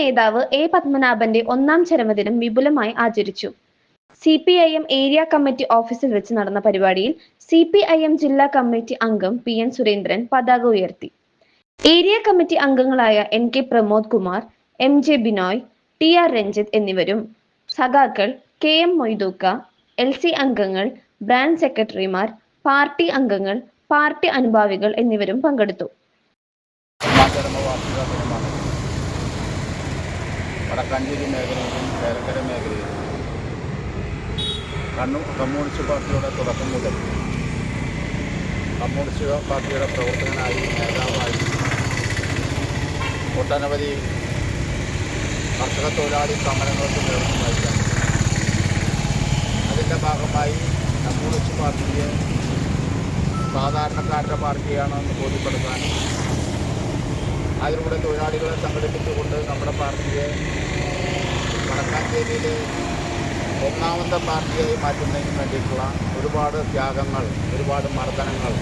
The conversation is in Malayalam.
നേതാവ് എ പത്മനാഭന്റെ ഒന്നാം ചരമദിനം വിപുലമായി ആചരിച്ചു. C P I M area committee office വെച്ച് നടന്ന പരിപാടിയിൽ സി പി ഐ എം ജില്ലാ കമ്മിറ്റി അംഗം പി എൻ സുരേന്ദ്രൻ പതാക ഉയർത്തി. ഏരിയ കമ്മിറ്റി അംഗങ്ങളായ N K Pramod Kumar M J Binoy T R Ranjith എന്നിവരും സഖാക്കൾ കെ എം മൊയ്തൂക്ക എൽ സി അംഗങ്ങൾ ബ്രാഞ്ച് സെക്രട്ടറിമാർ പാർട്ടി അംഗങ്ങൾ പാർട്ടി അനുഭാവികൾ എന്നിവരും പങ്കെടുത്തു. വടക്കാഞ്ചേരി മേഖലയിലും ചേലക്കര മേഖലയിലും കണ്ണൂർ കമ്മ്യൂണിസ്റ്റ് പാർട്ടിയുടെ തുടക്കം മുതൽ കമ്മ്യൂണിസ്റ്റ് പാർട്ടിയുടെ പ്രവർത്തകനായി നേതാവായി ഒട്ടനവധി കർഷക തൊഴിലാളി സമരങ്ങൾക്ക് നേതൃത്വം വഹിക്കാൻ അതിന്റെ ഭാഗമായി കമ്മ്യൂണിസ്റ്റ് പാർട്ടിയെ സാധാരണക്കാരുടെ പാർട്ടിയാണെന്ന് ബോധ്യപ്പെടുത്താനും അതിലൂടെ തൊഴിലാളികളെ സംഘടിപ്പിച്ചുകൊണ്ട് നമ്മുടെ പാർട്ടിയെ വടക്കാഞ്ചേരിയിലെ ഒന്നാമത്തെ പാർട്ടിയായി മാറ്റുന്നതിന് വേണ്ടിയിട്ടുള്ള ഒരുപാട് ത്യാഗങ്ങൾ ഒരുപാട് മർദ്ദനങ്ങൾ